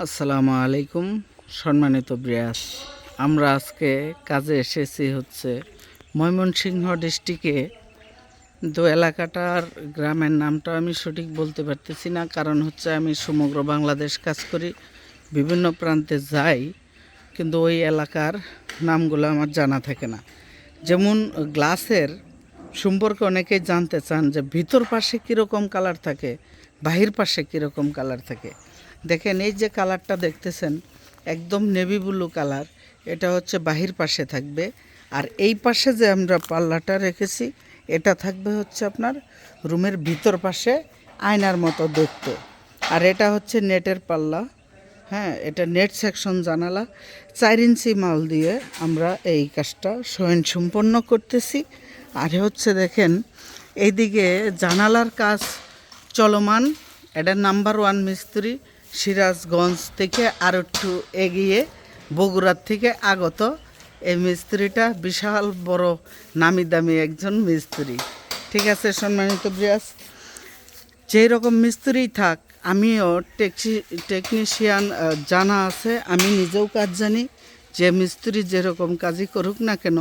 আসসালামু আলাইকুম, সম্মানিত ব্রিয়াস আমরা আজকে কাজে এসেছি হচ্ছে ময়মনসিংহ ডিস্ট্রিক্টে। তো এলাকাটার গ্রামের নামটা আমি সঠিক বলতে পারতেছি না, কারণ হচ্ছে আমি সমগ্র বাংলাদেশ কাজ করি, বিভিন্ন প্রান্তে যাই, কিন্তু ওই এলাকার নামগুলো আমার জানা থাকে না। যেমন গ্লাসের সম্পর্কে অনেকেই জানতে চান যে ভিতর পাশে কীরকম কালার থাকে, বাহির পাশে কীরকম কালার থাকে। দেখেন, এই যে কালারটা দেখতেছেন, একদম নেভি ব্লু কালার, এটা হচ্ছে বাহির পাশে থাকবে। আর এই পাশে যে আমরা পাল্লাটা রেখেছি, এটা থাকবে হচ্ছে আপনার রুমের ভিতর পাশে আয়নার মতো দেখতে। আর এটা হচ্ছে নেটের পাল্লা হ্যাঁ এটা নেট সেকশন জানালা। চার ইঞ্চি মাল দিয়ে আমরা এই কাজটা স্বয়ং সম্পন্ন করতেছি। আর হচ্ছে দেখেন, এইদিকে জানালার কাজ চলমান, এটা নাম্বার ওয়ান মিস্ত্রি। সিরাজগঞ্জ থেকে আর একটু এগিয়ে বগুড়ার থেকে আগত। এই মিস্ত্রিটা বিশাল বড় নামি দামি একজন মিস্ত্রি। ঠিক আছে, সম্মানিত ব্রিয়াস যেই রকম মিস্ত্রি থাক, আমিও টেকসি, টেকনিশিয়ান জানা আছে, আমি নিজেও কাজ জানি যে মিস্ত্রি যেরকম কাজই করুক না কেন,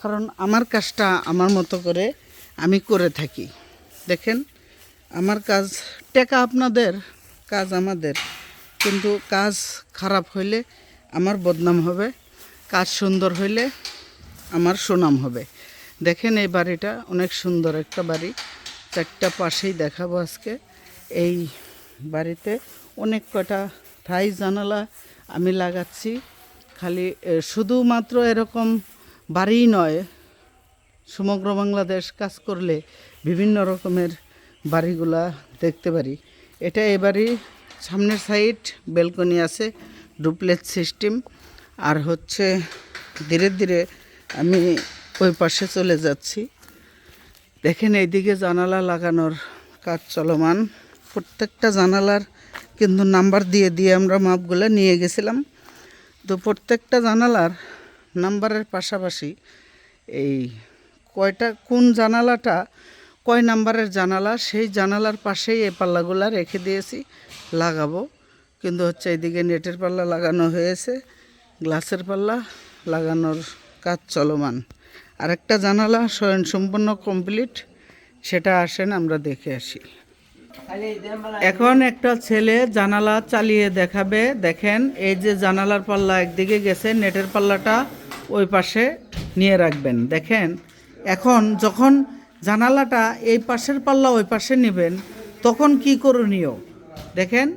কারণ আমার কাজটা আমার মতো করে আমি করে থাকি। দেখেন, আমার কাজ টেকা আপনাদের, কাজ আমাদের। কিন্তু কাজ খারাপ হইলে আমার বদনাম হবে, কাজ সুন্দর হইলে আমার সুনাম হবে। দেখেন এই বাড়িটা, অনেক সুন্দর একটা বাড়ি। চারটা পাশেই দেখাবো আজকে। এই বাড়িতে অনেক কটা ঠাই জানালা আমি লাগাচ্ছি। খালি শুধুমাত্র এরকম বাড়িই নয়, সমগ্র বাংলাদেশ কাজ করলে বিভিন্ন রকমের বাড়িগুলা দেখতে পারি। এটা এবারই সামনের সাইড বেলকনি আছে, ডুপ্লেক্স সিস্টেম, আর হচ্ছে ধীরে ধীরে আমি ওই পাশে চলে যাচ্ছি। দেখেন এইদিকে জানালা লাগানোর কাজ চলমান। প্রত্যেকটা জানালার কিন্তু নাম্বার দিয়ে দিয়ে আমরা মাপগুলো নিয়ে গেছিলাম। তো প্রত্যেকটা জানালার নাম্বারের পাশাপাশি এই কয়টা, কোন জানালাটা কয় নাম্বারের জানালা? সেই জানালার পাশেই এই পাল্লাগুলা রেখে দিয়েছি, লাগাবো। কিন্তু হচ্ছে এইদিকে নেটের পাল্লা লাগানো হয়েছে, গ্লাসের পাল্লা লাগানোর কাজ চলমান। আরেকটা জানালা স্বয়ং কমপ্লিট, সেটা আসেন আমরা দেখে আসি। এখন একটা ছেলে জানালা চালিয়ে দেখাবে। দেখেন, এই যে জানালার পাল্লা একদিকে গেছে, নেটের পাল্লাটা ওই পাশে নিয়ে রাখবেন। দেখেন, এখন যখন জানালাটা এই পাশের পাল্লা ওই পাশে নেবেন, তখন কি করণীয়? দেখেন,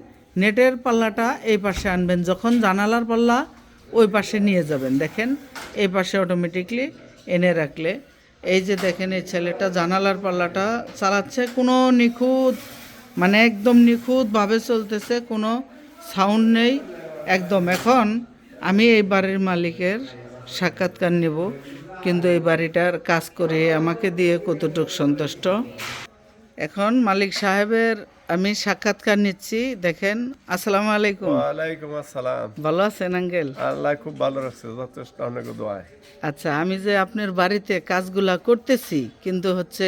নেটের পাল্লাটা এই পাশে আনবেন, যখন জানালার পাল্লা ওই পাশে নিয়ে যাবেন, দেখেন, এই পাশে অটোমেটিকলি এনে রাখলে। এই যে দেখেন, এই ছেলেটা জানালার পাল্লাটা চালাচ্ছে, কোনো নিখুঁত মানে একদম নিখুঁতভাবে চলতেছে, কোনো সাউন্ড নেই, একদম। এখন আমি এই বাড়ির মালিকের সাক্ষাৎকার নেব। কিন্তু এই বাড়িটার কাজ করে আমাকে দিয়ে কতটুকু সন্তুষ্ট? এখন মালিক সাহেবের আমি সাক্ষাৎকার নিচ্ছি দেখেন আসসালামু আলাইকুম। ওয়ালাইকুম আসসালাম। ভালো আছেন আঙ্কেল? আল্লাহ খুব ভালো রাখছে যথেষ্ট অনেক দোয়ায় আচ্ছা আমি যে আপনার বাড়িতে কাজগুলা করতেছি কিন্তু হচ্ছে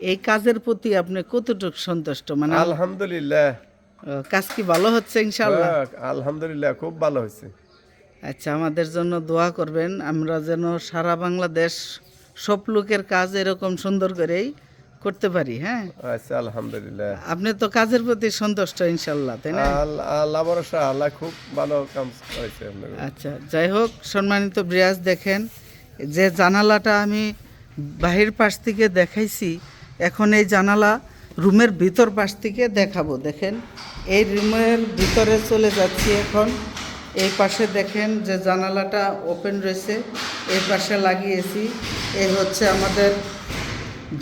এই কাজের প্রতি আপনি কতটুকু সন্তুষ্ট? মানে আলহামদুলিল্লাহ। কাজ কি ভালো হচ্ছে ইনশাল্লাহ হ্যাঁ, আলহামদুলিল্লাহ খুব ভালো হয়েছে। আচ্ছা আমাদের জন্য দোয়া করবেন। আমরা যেন সারা বাংলাদেশ সব লোকের কাজ এরকম সুন্দর করেই করতে পারি হ্যাঁ? আচ্ছা আলহামদুলিল্লাহ। আপনি তো কাজের প্রতি সন্তুষ্ট ইনশাল্লাহ তাই না? আল- আল্লাহ ভরসা আল্লাহ খুব ভালো কাম হয়েছে আচ্ছা যাই হোক সম্মানিত ব্রিয়াজ দেখেন যে জানালাটা আমি বাহির পাশ থেকে দেখাইছি এখন এই জানালা রুমের ভিতর পাশ থেকে দেখাবো। দেখেন এই রুমের ভিতরে চলে যাচ্ছি এখন। এই পাশে দেখেন যে জানালাটা ওপেন রয়েছে, এই পাশে লাগিয়েছি। এই হচ্ছে আমাদের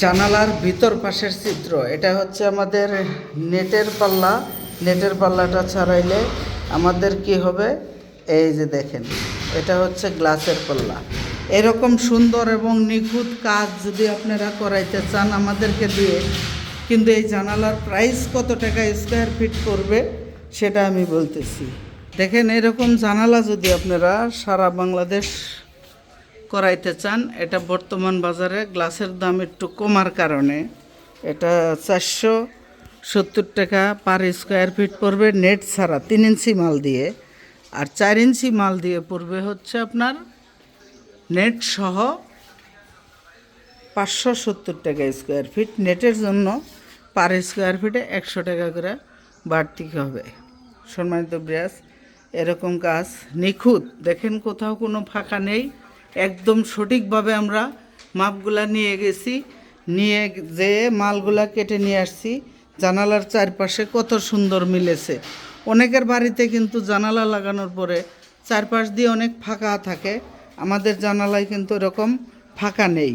জানালার ভিতর পাশের চিত্র এটা হচ্ছে আমাদের নেটের পাল্লা। নেটের পাল্লাটা ছাড়াইলে আমাদের কি হবে? এই যে দেখেন, এটা হচ্ছে গ্লাসের পাল্লা। এরকম সুন্দর এবং নিখুঁত কাজ যদি আপনারা করাইতে চান আমাদেরকে দিয়ে, কিন্তু এই জানালার প্রাইস কত টাকা স্কোয়ার ফিট করবে সেটা আমি বলতেছি। দেখেন, এরকম জানালা যদি আপনারা সারা বাংলাদেশ করাইতে চান, এটা বর্তমান বাজারে গ্লাসের দাম একটু কমার কারণে এটা চারশো সত্তর টাকা পার স্কোয়ার ফিট পড়বে নেট ছাড়া, তিন ইঞ্চি মাল দিয়ে। আর চার ইঞ্চি মাল দিয়ে পড়বে হচ্ছে আপনার নেট সহ পাঁচশো সত্তর টাকা স্কোয়ার ফিট নেটের জন্য পার স্কোয়ার ফিটে একশো টাকা করে বাড়তি হবে। সম্মানিত ব্রাস এরকম কাজ নিখুঁত। দেখেন কোথাও কোনো ফাঁকা নেই। একদম সঠিকভাবে আমরা মাপগুলা নিয়ে গেছি। নিয়ে যে মালগুলা কেটে নিয়ে আসছি, জানালার চারপাশে কত সুন্দর মিলেছে। অনেকের বাড়িতে কিন্তু জানালা লাগানোর পরে চারপাশ দিয়ে অনেক ফাঁকা থাকে। আমাদের জানালায় কিন্তু এরকম ফাঁকা নেই।